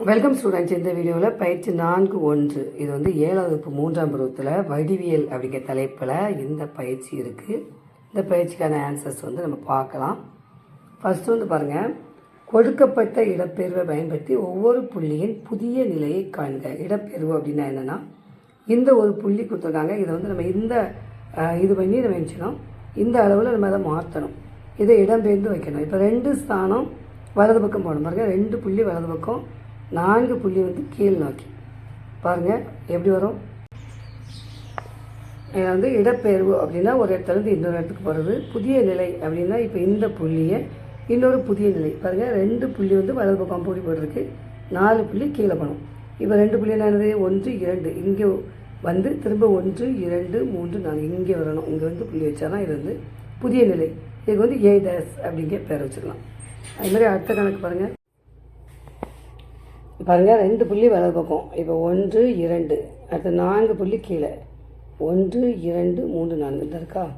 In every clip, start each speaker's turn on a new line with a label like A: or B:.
A: Welcome students இந்த வீடியோவில் பயிற்சி நான்கு ஒன்று. இது வந்து ஏழாவது வகுப்பு மூன்றாம் பருவத்தில் வடிவியல் அப்படிங்கிற தலைப்பில் இந்த பயிற்சி இருக்குது இந்த பயிற்சிக்கான ஆன்சர்ஸ் வந்து நம்ம பார்க்கலாம். ஃபஸ்ட்டு வந்து பாருங்கள் கொடுக்கப்பட்ட இடப்பெயர்வை பயன்படுத்தி ஒவ்வொரு புள்ளியின் புதிய நிலையை காண்க. இடப்பெயர்வு அப்படின்னா என்னென்னா இந்த ஒரு புள்ளி கொடுத்துருக்காங்க. இதை வந்து நம்ம இந்த இது பண்ணி நம்ம நினச்சிக்கணும் இந்த அளவில் நம்ம அதை மாற்றணும் இதை இடம்பெயர்ந்து வைக்கணும். இப்போ ரெண்டு ஸ்தானம் வலது பக்கம் போகணும். பாருங்கள் ரெண்டு புள்ளி வலது பக்கம் நான்கு புள்ளி வந்து கீழ் நோக்கி. பாருங்கள் எப்படி வரும்? இது வந்து இடப்பெயர்வு அப்படின்னா ஒரு இடத்துலேருந்து இன்னொரு இடத்துக்கு போகிறது புதிய நிலை அப்படின்னா இப்போ இந்த புள்ளியை இன்னொரு புதிய நிலை. பாருங்கள் ரெண்டு புள்ளி வந்து வலது பக்கம் பூடி போயிட்டுருக்கு. நாலு புள்ளி கீழே போகணும். இப்போ ரெண்டு புள்ளி என்னது ஒன்று இரண்டு. இங்கே வந்து திரும்ப ஒன்று இரண்டு மூன்று நாலு இங்கே வரணும். இங்கே வந்து புள்ளி வச்சா தான் இது வந்து புதிய நிலை. இதுக்கு வந்து ஏ டேஸ் அப்படிங்கிற பேர் வச்சுக்கலாம் அதுமாதிரி அடுத்த கணக்கு பாருங்கள் பாருங்கள் ரெண்டு புள்ளி வலது பக்கம். இப்போ ஒன்று இரண்டு. அடுத்த நான்கு புள்ளி கீழே. ஒன்று இரண்டு மூன்று நான்கு. இந்த இருக்கா?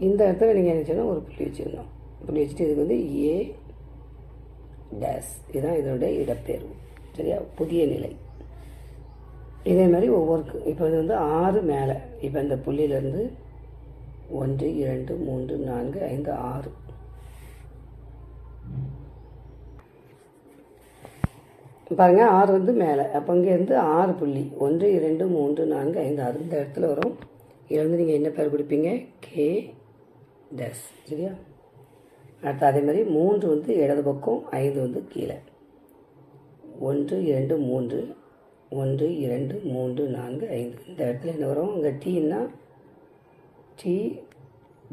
A: இந்த இடத்துல நீங்கள் என்ன செய்யணும்? ஒரு புள்ளி வச்சுக்கணும் புள்ளி வச்சுட்டு இதுக்கு வந்து ஏ டேஸ் இதுதான் இதனுடைய இடப்பெயர்வு. சரியா? புதிய நிலை. இதே மாதிரி ஒவ்வொருக்கு இப்போ இது வந்து ஆறு மேலே. இப்போ இந்த புள்ளியிலேருந்து ஒன்று இரண்டு மூன்று நான்கு ஐந்து ஆறு. பாருங்கள் ஆறு வந்து மேலே. அப்போ இங்கேருந்து ஆறு புள்ளி. ஒன்று இரண்டு மூன்று நான்கு ஐந்து. ஆறு இந்த இடத்துல வரும். இதில் வந்து நீங்கள் என்ன பேர் கொடுப்பீங்க? கே டஸ் சரியா? அடுத்து அதே மாதிரி மூன்று வந்து இடது பக்கம் ஐந்து வந்து கீழே. ஒன்று இரண்டு மூன்று. ஒன்று இரண்டு மூன்று நான்கு ஐந்து. இந்த இடத்துல என்ன வரும்? இங்கே டீன்னா டி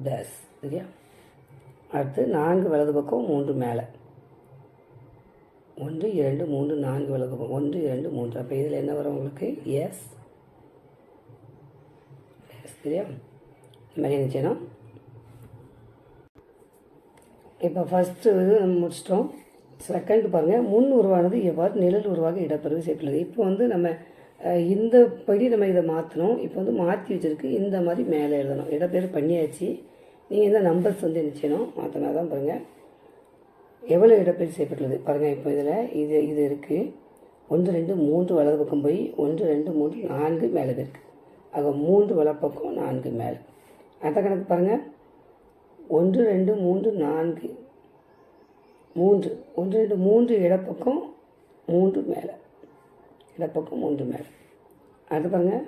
A: டஸ் சரியா? அடுத்து நான்கு வலது பக்கம் மூன்று மேலே. ஒன்று இரண்டு மூன்று நான்கு வலது ஒன்று இரண்டு மூன்று. அப்போ இதில் என்ன வரும் உங்களுக்கு? எஸ் சரியா? இந்த மாதிரி என்ன இப்போ ஃபஸ்ட்டு இது நம்ம முடிச்சிட்டோம். செகண்ட் பாருங்கள் முன் உருவானது எவ்வாறு நிழல் உருவாக இடப்பெறுவது செய்யப்படுது இப்போ வந்து நம்ம இந்த படி நம்ம இதை மாற்றணும் இப்போ வந்து மாற்றி வச்சிருக்கு. இந்த மாதிரி மேலே எழுதணும். இடப்பெயர் பண்ணியாச்சு. நீங்கள் இந்த நம்பர்ஸ் வந்து என்ன செய்யணும்? மாற்றினா தான் பாருங்கள் எவ்வளோ இடப்பெயர்ச்சி செய்யப்பட்டுள்ளது? பாருங்கள் இப்போ இதில் இது இது இருக்குது ஒன்று ரெண்டு மூன்று வலது பக்கம் போய் ஒன்று ரெண்டு மூன்று நான்கு மேலே இருக்குது ஆக மூன்று வலப்பக்கம் நான்கு மேலே. அடுத்த கணக்கு பாருங்கள் ஒன்று ரெண்டு மூன்று நான்கு. மூன்று. ஒன்று ரெண்டு மூன்று இடப்பக்கம் மூன்று மேலே. இடப்பக்கம் மூன்று மேலே. அடுத்து பாருங்கள்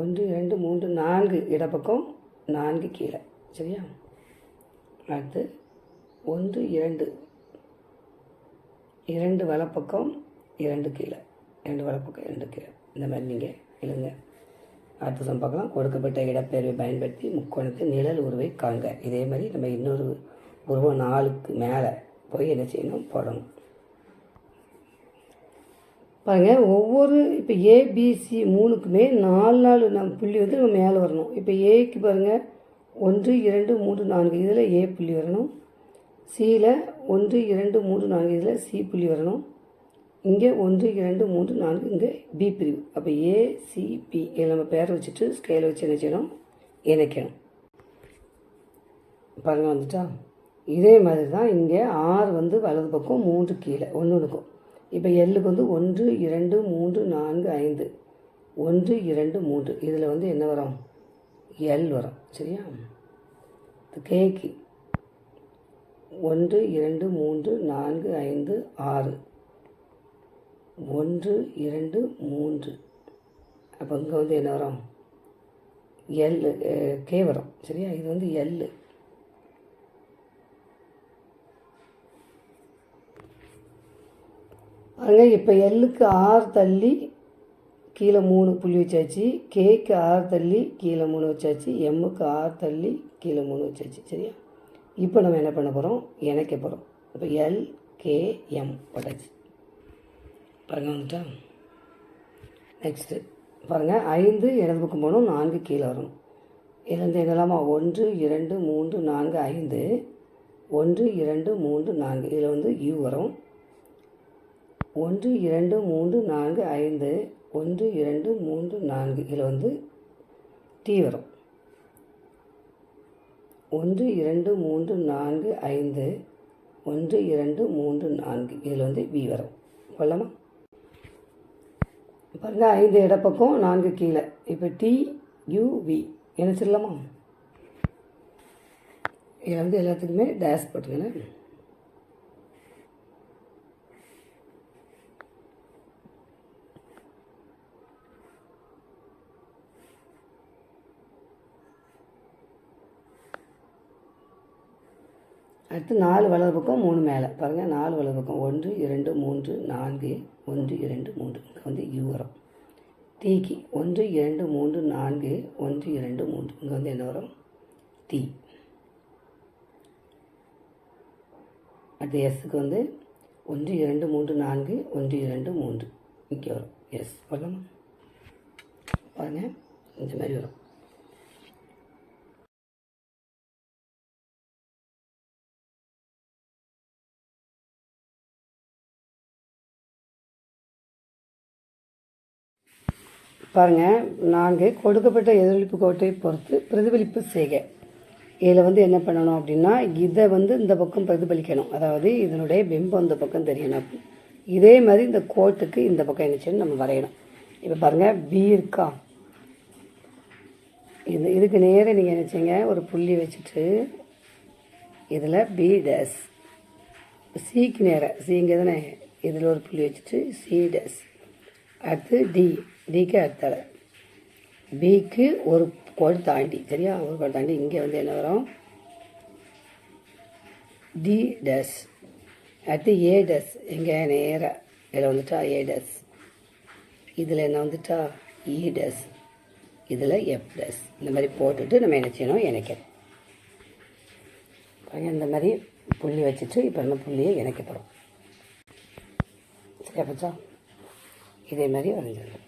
A: ஒன்று இரண்டு மூன்று நான்கு இடப்பக்கம் நான்கு கீழே. சரியா? அடுத்து ஒன்று இரண்டு. இரண்டு வலப்பக்கம் இரண்டு கீழே. இரண்டு வலப்பக்கம் இரண்டு கீழே. இந்த மாதிரி நீங்கள் எழுங்க அடுத்த சம் பார்க்கலாம். கொடுக்கப்பட்ட இடப்பெயர்வை பயன்படுத்தி முக்கோணத்தை நிழல் உருவை காண்க. இதே மாதிரி நம்ம இன்னொரு உருவம் நாலுக்கு மேலே போய் என்ன செய்யணும்? போடணும். பாருங்க ஒவ்வொரு இப்போ ஏபிசி மூணுக்குமே நாலு நாலு நம் புள்ளி வந்து நம்ம மேலே வரணும். இப்போ ஏக்கு பாருங்கள் ஒன்று இரண்டு மூன்று நான்கு இதில் ஏ புள்ளி வரணும். சியில் ஒன்று இரண்டு மூன்று நான்கு இதில் சி புள்ளி வரணும். இங்கே ஒன்று இரண்டு மூன்று நான்கு இங்கே பி பிரிவு. அப்போ ஏசிபி இதில் நம்ம பேரை வச்சுட்டு ஸ்கேலை வச்சு என்ன செய்யணும்? இணைக்கணும். பாருங்க வந்துட்டா? இதே மாதிரி தான் இங்கே ஆறு வந்து வலது பக்கம் மூன்று கீழே ஒன்று ஒன்றுக்கும் இப்போ எல்லுக்கு வந்து ஒன்று இரண்டு மூன்று நான்கு ஐந்து. ஒன்று இரண்டு மூன்று. இதில் வந்து என்ன வரும்? எல் வரும். சரியா? கேக்கு ஒன்று இரண்டு மூன்று நான்கு ஐந்து ஆறு. ஒன்று இரண்டு மூன்று. அப்போ இங்கே வந்து என்ன வரும்? எல் கே வரும். சரியா? இது வந்து எல்லு பாருங்க இப்போ எல்லுக்கு ஆறு தள்ளி கீழே மூணு புள்ளி வச்சாச்சு. கேக்கு ஆறு தள்ளி கீழே மூணு வச்சாச்சு. எம்முக்கு ஆறு தள்ளி கீழே மூணு வச்சாச்சு. சரியா? இப்போ நம்ம என்ன பண்ண போகிறோம் இணைக்க போகிறோம் இப்போ எல் கே எம் போட்டாச்சு. பாருங்க வந்துட்டா? நெக்ஸ்ட்டு பாருங்கள் ஐந்து இடது பக்கம் போகணும் நான்கு கீழே வரணும் இதுலேருந்து என்னலாமா ஒன்று இரண்டு மூன்று நான்கு ஐந்து. ஒன்று இரண்டு மூன்று நான்கு. இதில் வந்து யூ வரும். ஒன்று இரண்டு மூன்று நான்கு ஐந்து ஒன்று இரண்டு மூன்று நான்கு. இதில் வந்து டி வரும். ஒன்று இரண்டு மூன்று நான்கு ஐந்து ஒன்று இரண்டு மூன்று நான்கு. இதில் வந்து வி வரும். கொள்ளமா? பாருங்க ஐந்து இடப்பக்கம் நான்கு கீழே. இப்போ டி யூவி இணைச்சிடலாமா நினச்சிடலாமா இதில் வந்து எல்லாத்துக்குமே டேஷ் போட்டுக்கணும் அடுத்து நாலு வலது பக்கம் மூணு மேலே. பாருங்கள் நாலு வலது பக்கம் ஒன்று இரண்டு மூன்று நான்கு ஒன்று இரண்டு மூன்று. இங்கே வந்து யூ வரும். டீக்கு ஒன்று இரண்டு மூன்று நான்கு ஒன்று இரண்டு மூன்று. இங்கே வந்து என்ன வரும்? தீ. அடுத்து எஸ்ஸுக்கு வந்து ஒன்று இரண்டு மூன்று நான்கு ஒன்று இரண்டு மூன்று. இங்கே வரும். எஸ் வரலாமா பாருங்கள் இந்த மாதிரி வரும். பாருங்கள் நாங்கள் கொடுக்கப்பட்ட எதிரொலிப்பு கோட்டை பொறுத்து பிரதிபலிப்பு செய்க. இதில் வந்து என்ன பண்ணணும் அப்படின்னா இதை வந்து இந்த பக்கம் பிரதிபலிக்கணும். அதாவது இதனுடைய பிம்பம் இந்த பக்கம் தெரியணும். இதே மாதிரி இந்த கோட்டுக்கு இந்த பக்கம் என்னச்சுன்னு நம்ம வரையணும். இப்போ பாருங்கள் பி இருக்கா? இது இதுக்கு நேராக நீங்கள் என்ன ஒரு புள்ளி வச்சுட்டு இதில் பி டேஸ் சிக்கு நேராக சி தானே இதில் ஒரு புள்ளி வச்சுட்டு சி டேஸ் அடுத்து டி டிக்கு அடுத்தலை பிக்கு ஒரு கோடு தாண்டி சரியா? ஒரு கோடு தாண்டி இங்கே வந்து என்ன வரும்? டி டஸ் அடுத்து ஏ டஸ் எங்கே நேராக இதில் வந்துட்டா ஏ டஸ் இதில் என்ன வந்துட்டா? இ டஸ் இதில் எஃப் டஸ் இந்த மாதிரி போட்டுட்டு நம்ம என்ன செய்யணும்? இணைக்கணும் இந்த மாதிரி புள்ளி வச்சுட்டு இப்போ நம்ம புள்ளியை இணைக்க போகிறோம் சரியா பச்சா? இதே மாதிரி வரைஞ்சிடணும்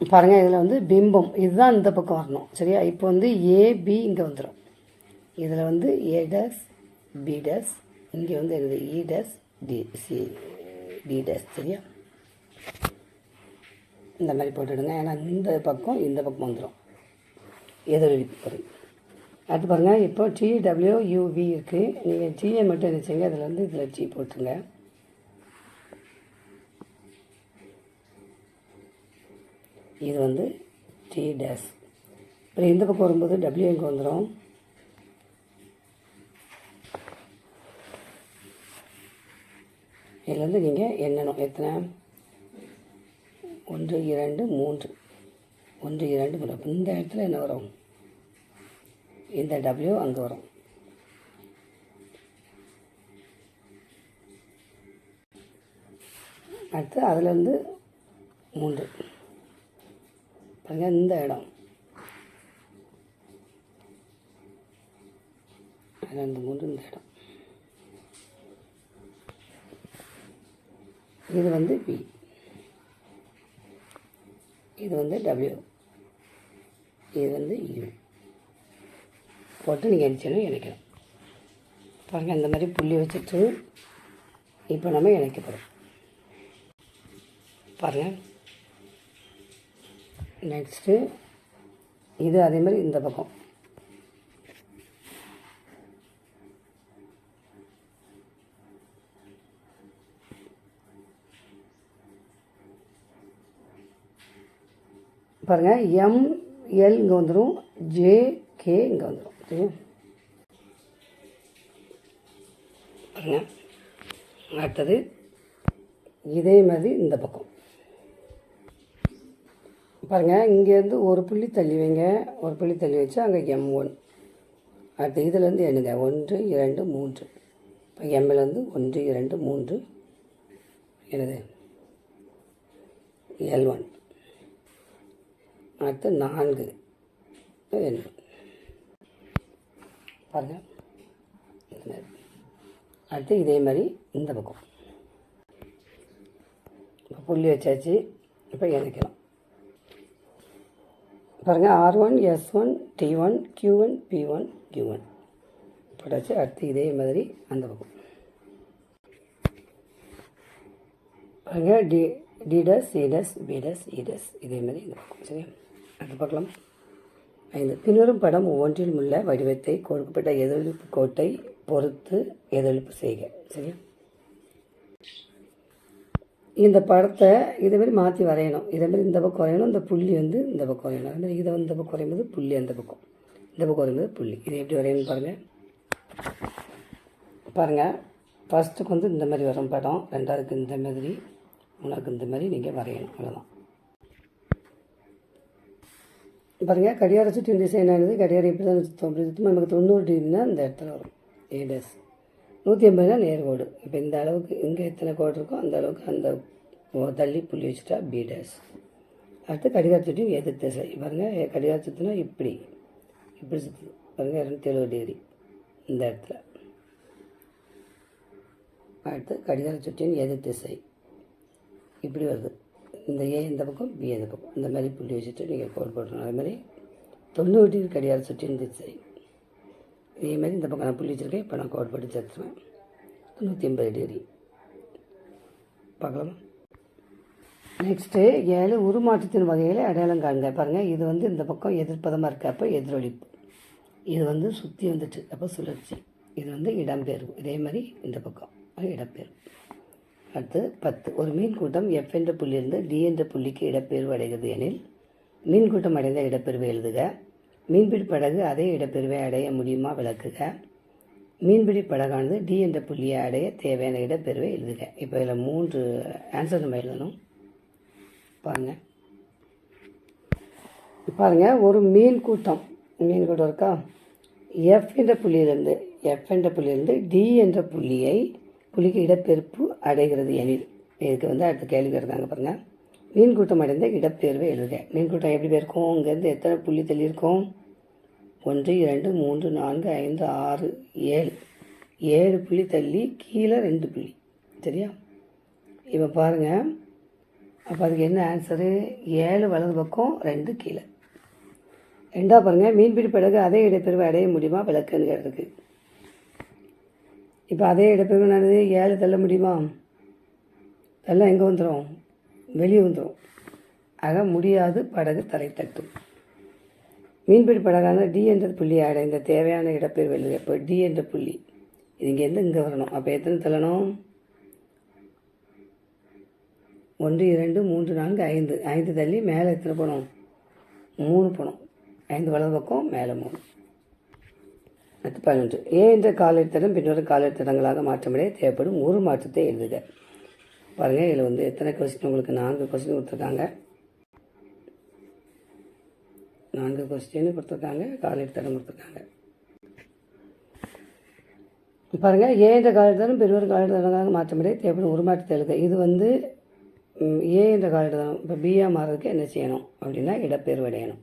A: பாருங்கள் இதில் வந்து பிம்பம். இதுதான் இந்த பக்கம் வரணும். சரியா? இப்போ வந்து ஏபி இங்கே வந்துடும் இதில் வந்து ஏ டேஸ் பி டேஸ் இங்கே வந்து என்னது? E dash D C D dash சரியா? இந்த மாதிரி போட்டுடுங்க. ஏன்னா இந்த பக்கம் இந்த பக்கம் வந்துடும் எதிரொலிப்பு பொருள் அடுத்து பாருங்கள் இப்போ டிடபிள்யூ யூவி இருக்குது நீங்கள் ஜிஏ மட்டும் என்ன செய்யுங்க அதில் வந்து இதில் ஜி போட்டுருங்க. இது வந்து டி டேஸ் அப்புறம் இந்த பக்கம் வரும்போது டபிள்யூ எங்கே வந்துடும் இதுலேருந்து நீங்கள் எண்ணணும். எத்தனை? ஒன்று இரண்டு மூன்று. ஒன்று இரண்டு மூணு இந்த இடத்துல என்ன வரும்? இந்த டபிள்யூ அங்கே வரும். அடுத்து அதுலேருந்து மூன்று. பாருங்க இந்த இடம். அந்த மூன்று இந்த இடம். இது வந்து பி இது வந்து டபிள்யூ இது வந்து யூ போட்டு நீங்கள் இணைச்சணும் இணைக்கணும். பாருங்கள் இந்த மாதிரி புள்ளி வச்சுட்டு இப்போ நம்ம இணைக்க போகிறோம் பாருங்கள் நெக்ஸ்ட்டு இது அதே மாதிரி இந்த பக்கம். பாருங்கள் எம் எல் இங்கே வந்துடும் ஜே கே இங்கே வந்துடும் சரியா? பாருங்கள் அடுத்தது இதே மாதிரி இந்த பக்கம். பாருங்கள் இங்கேருந்து ஒரு புள்ளி தள்ளி வைங்க. ஒரு புள்ளி தள்ளி வச்சு அங்கே எம் ஒன் அடுத்து இதுலேருந்து எண்ணுங்க ஒன்று இரண்டு மூன்று. இப்போ எம்மிலேருந்து ஒன்று இரண்டு மூன்று. என்னது? எல் ஒன் அடுத்து நான்கு. எண் பாருங்கள் மாதிரி. அடுத்து இதே மாதிரி இந்த பக்கம். இப்போ புள்ளி வச்சாச்சு. இப்போ இணைக்கலாம். பாருங்கள் R one S one T one Q one P one Q one போட்டாச்சு அடுத்து இதே மாதிரி அந்த பக்கம். பாருங்கள் டி டிடஸ் இடஸ் பிடஸ் இடஸ் இதே மாதிரி இந்த பக்கம் சரியா? அடுத்து பார்க்கலாம். ஐந்து. பின்வரும் படம் ஒவ்வொன்றிலும் உள்ள வடிவத்தை கொடுக்கப்பட்ட எதிரொலிப்பு கோட்டை பொறுத்து எதிரொலிப்பு செய்க சரியா? இந்த படத்தை இதே மாதிரி மாற்றி வரையணும். இதே மாதிரி இந்த பக்கம் வரையணும் இந்த புள்ளி வந்து இந்த பக்கம் வரையணும். அதே மாதிரி இதை வந்து இந்த பக்கம் வரையும்போது புள்ளி அந்த பக்கம். இந்த பக்கம் வரையும்போது புள்ளி. இதை எப்படி வரையணும்னு பாருங்கள் பாருங்கள் ஃபஸ்ட்டுக்கு வந்து இந்த மாதிரி வரும் படம். ரெண்டாவதுக்கு இந்த மாதிரி. மூணாவுக்கு இந்த மாதிரி நீங்கள் வரையணும். அவ்வளோதான் பாருங்கள் கடிகார சுற்றி டிசைன் ஆனது கடிகாரம் எப்படி தான் சுத்தம் அப்படி சுத்தமாக நமக்கு தொண்ணூறு டிகிரினா இந்த இடத்துல வரும். ஏ டேஸ் நூற்றி ஐம்பதுனா நேர்கோடு இப்போ இந்த அளவுக்கு இங்கே எத்தனை கோடு இருக்கோ அந்த அளவுக்கு அந்த தள்ளி புள்ளி வச்சுட்டா பி டேஸ் அடுத்து கடிகார சுற்றியும் எதிர் திசை. பாருங்கள் கடிகார சுற்றினா இப்படி. இப்படி சுற்றுது. பாருங்கள் இரநூத்தி எழுபது டிகிரி இந்த இடத்துல. அடுத்து கடிகார சுற்றின் எதிர் திசை. இப்படி வருது. இந்த ஏ இந்த பக்கம் பி இந்த பக்கம். இந்த மாதிரி புள்ளி வச்சுட்டு நீங்கள் கோடு போடணும் அது மாதிரி தொண்ணூறு டிகிரி கடிகார சுற்றின் திசை. இதே மாதிரி இந்த பக்கம் நான் புள்ளி வச்சுருக்கேன். இப்போ நான் கோட் போட்டு சேர்த்துருவேன். நூற்றி எண்பது டிகிரி பார்க்கலாமா. நெக்ஸ்ட்டு ஏழு உருமாற்றத்தின் வகையில் அடையாளம் காண்க. பாருங்கள் இது வந்து இந்த பக்கம் எதிர்ப்பதமாக இருக்க. அப்போ எதிரொலிப்பு. இது வந்து சுற்றி வந்துட்டு அப்போ சுழற்சி. இது வந்து இடம்பெயர்வு. இதே மாதிரி இந்த பக்கம். இடம்பெயர்வு. அடுத்து பத்து. ஒரு மீன் கூட்டம் எஃப் என்ற புள்ளியிலிருந்து டி என்ற புள்ளிக்கு இடப்பெயர்வு அடைகிறது எனில் மீன் கூட்டம் அடைந்த இடப்பெயர்வு எழுதுக. மீன்பிடி படகு அதே இடப்பெயர்வை அடைய முடியுமா விளக்குக. மீன்பிடி படகானது டி என்ற புள்ளியை அடைய தேவையான இடப்பெயர்வை எழுதுக. இப்போ இதில் மூன்று ஆன்சர் நம்ம எழுதணும். பாருங்கள் பாருங்கள் ஒரு மீன் கூட்டம். மீன் கூட்டம் இருக்கா? எஃப் என்ற புள்ளியிலிருந்து எஃப் என்ற புள்ளியிலிருந்து டி என்ற புள்ளியை புள்ளிக்கு இடப்பெயர்ப்பு அடைகிறது எனில். இதுக்கு வந்து அடுத்த கேள்வி இருக்காங்க பாருங்கள் மீன் கூட்டம் அடைந்த இடப்பெயர்வை எழுதுக. மீன் கூட்டம் எப்படி போயிருக்கோம்? இங்கேருந்து எத்தனை புள்ளி தள்ளியிருக்கோம்? ஒன்று இரண்டு மூன்று நான்கு ஐந்து ஆறு ஏழு. ஏழு புள்ளி தள்ளி கீழே ரெண்டு புள்ளி. சரியா? இப்போ பாருங்கள் அப்போ அதுக்கு என்ன ஆன்சரு ஏழு வலது பக்கம் ரெண்டு கீழே. ரெண்டாக பாருங்கள் மீன்பிடி படகு அதே இடப்பெருவை அடைய முடியுமா? விளக்குன்னு கேட்டிருக்கு இப்போ அதே இடப்பெருவு நடந்து ஏழு தள்ள முடியுமா? தள்ள எங்கே வந்துடும் வெளியே வந்துடும் ஆக முடியாது படகு தலை தட்டும் மீன்பிடி படகான டி என்ற புள்ளியை அடைந்த தேவையான இடப்பெயர் வெளியில் இப்போ டி என்ற புள்ளி. இது இங்கேருந்து இங்கே வரணும். அப்போ எத்தனை தள்ளணும்? ஒன்று இரண்டு மூன்று நான்கு ஐந்து. ஐந்து தள்ளி மேலே எத்தனை போனோம் மூணு போனோம் ஐந்து வலது பக்கம் மேலே மூணு. அடுத்து பதினொன்று. ஏ என்ற காலெழுத்தடம் பின்வரும் காலெழுத்தடங்களாக மாற்றமடைய தேவைப்படும் ஒரு மாற்றத்தை எழுதுக. பாருங்கள் இதில் வந்து எத்தனை கொஸ்டின் உங்களுக்கு? நான்கு கொஸ்டின் கொடுத்துருக்காங்க. நான்கு கொஸ்டின் கொடுத்துருக்காங்க காலெழுத்தடம் கொடுத்துருக்காங்க. பாருங்கள் ஏ என்ற காலெழுத்தடம் பின்வரும் மாற்ற மாற்றமடைய தேவைப்படும் ஒரு மாற்றத்தை இது வந்து ஏ என்ற காலெழுத்தடம் இப்போ பிஆ மாறதுக்கு என்ன செய்யணும் அப்படின்னா இடப்பெயர்வு அடையணும்.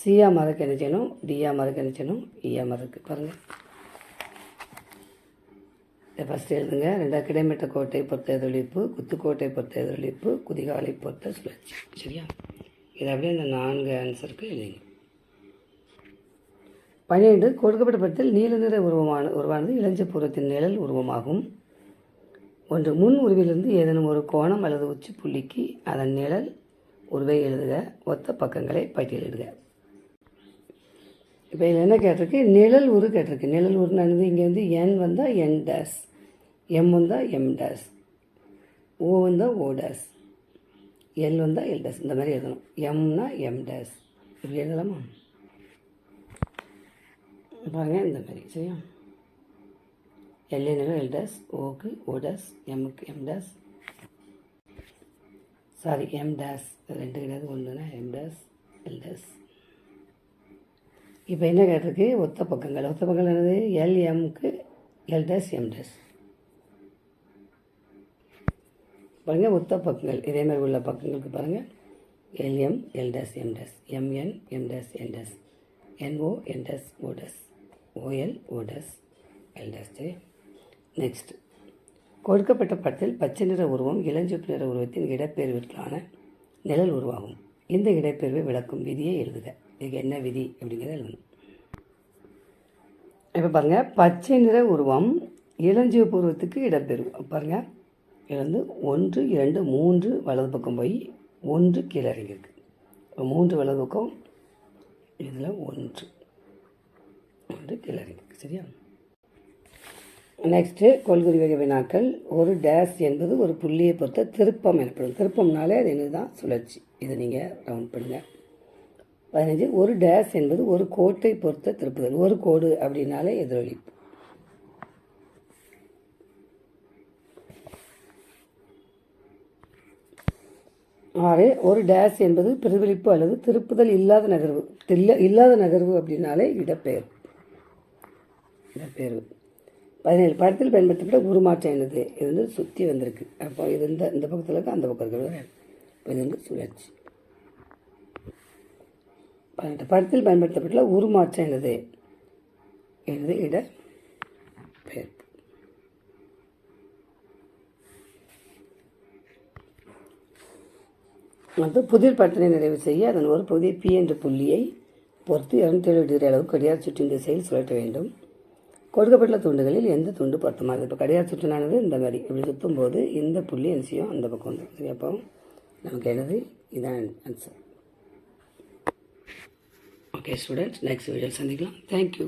A: சியா மாறதுக்கு என்ன செய்யணும்? டியா மாறதுக்கு என்ன செய்யணும்? E இயா மாறதுக்கு பாருங்கள் இதை ஃபஸ்ட்டு எழுதுங்க. ரெண்டாவது கிடைமட்ட கோட்டை பொறுத்த எதிரொலிப்பு குத்துக்கோட்டை பொறுத்த எதிரொலிப்பு குதிகாலை பொறுத்த சுழற்சி. சரியா? இது அப்படியே இந்த நான்கு ஆன்சருக்கு எழுதுங்க. பன்னிரெண்டு கொடுக்கப்பட்ட படத்தில் நீல நிற உருவமான உருவானது இளஞ்ச பூர்வத்தின் நிழல் உருவமாகும். ஒன்று முன் உருவிலிருந்து ஏதேனும் ஒரு கோணம் அல்லது உச்சி புள்ளிக்கு அதன் நிழல் உருவை எழுதுக. ஒத்த பக்கங்களை பட்டியலிடுக இப்போ இதில் என்ன கேட்டிருக்கு? நிழல் உரு கேட்டிருக்கு. நிழல் உருனானது இங்கே வந்து என் வந்தால் என் டேஸ் எம் வந்தால் எம் டேஸ் ஓ வந்தால் ஓ டேஸ் எல் வந்தால் எல் டேஸ் இந்த மாதிரி எழுதணும். எம்னா எம் டேஸ் இப்படி எழுதலாமா? பாருங்க இந்த மாதிரி சரியா? எல்ஏனுக்கு எல் டேஸ் ஓக்கு O days எம்முக்கு M dash sorry M dash ரெண்டு கிடையாது. ஒன்றுனா எம் டேஸ் எல் டேஸ் இப்போ என்ன கேட்டிருக்கு? ஒத்த பக்கங்கள். ஒத்த பக்கங்கள் என்னது? எல்எம்க்கு எல் டேஸ் எம் டேஸ் பாருங்கள் ஒத்த பக்கங்கள். இதே மாதிரி உள்ள பக்கங்களுக்கு பாருங்கள் L M L dash M dash M N M N dash N O N O dash O L O dash L dash next கொடுக்கப்பட்ட படத்தில் பச்சை நிற உருவம் இளஞ்சிவப்பு நிற உருவத்தின் இடப்பெயர்விற்கான நிழல் உருவாகும். இந்த இடப்பெயர்வை விளக்கும் விதியை எழுதுக. இதுக்கு என்ன விதி அப்படிங்கிறத எழுதணும் இப்போ பாருங்கள் பச்சை நிற உருவம் இளஞ்சிவப்பு உருவத்துக்கு இடப்பெறும் பாருங்கள் இது வந்து ஒன்று இரண்டு மூன்று வலது பக்கம் போய் ஒன்று கீழே இறங்கியிருக்கு. இப்போ மூன்று வலது பக்கம் இதில் ஒன்று. ஒன்று கிளறி சரியா? நெக்ஸ்ட்டு கொள்குறி வகை வினாக்கள். ஒரு டேஸ் என்பது ஒரு புள்ளியை பொறுத்த திருப்பம் எனப்படும். திருப்பம்னாலே அது என்னது தான் சுழற்சி. இதை நீங்கள் ரவுண்ட் பண்ணுங்கள் பதினஞ்சு ஒரு டேஸ் என்பது ஒரு கோட்டை பொறுத்த திருப்புதல். ஒரு கோடு அப்படின்னாலே எதிரொலிப்பு. ஆறு ஒரு டேஸ் என்பது பிரதிபலிப்பு அல்லது திருப்புதல் இல்லாத நகர்வு. இல்ல இல்லாத நகர்வு அப்படின்னாலே இடப்பெயர்வு. இடப்பெயர்வு. பதினேழு படத்தில் பயன்படுத்தப்பட்ட உருமாற்றம் என்னது? இது வந்து சுற்றி வந்திருக்கு. அப்போ இது இந்த இந்த பக்கத்தில் இருக்குது அந்த பக்கம் இருக்கிறது இப்போ இது வந்து சுழற்சி. பதினெட்டு படத்தில் பயன்படுத்தப்பட்டுள்ள உருமாற்றம் என்னது? என்னது? இட வந்து புதிர் பட்டனை நிறைவு செய்ய அதன் ஒரு பகுதியை பி என்ற புள்ளியை பொறுத்து இரநூத்தி ஏழு டிகிரி அளவு கடியார் சுற்றின் திசையில் சுழற்ற வேண்டும். கொடுக்கப்பட்டுள்ள துண்டுகளில் எந்த துண்டு பொருத்தமாக இப்போ கடியார் சுற்றினானது இந்த மாதிரி. இப்படி சுற்றும் போது இந்த புள்ளி என்ன செய்யும்? அந்த பக்கம் வந்துடும் சரி அப்போ நமக்கு என்னது? இதான் answer okay students next video சந்திக்கலாம். Thank you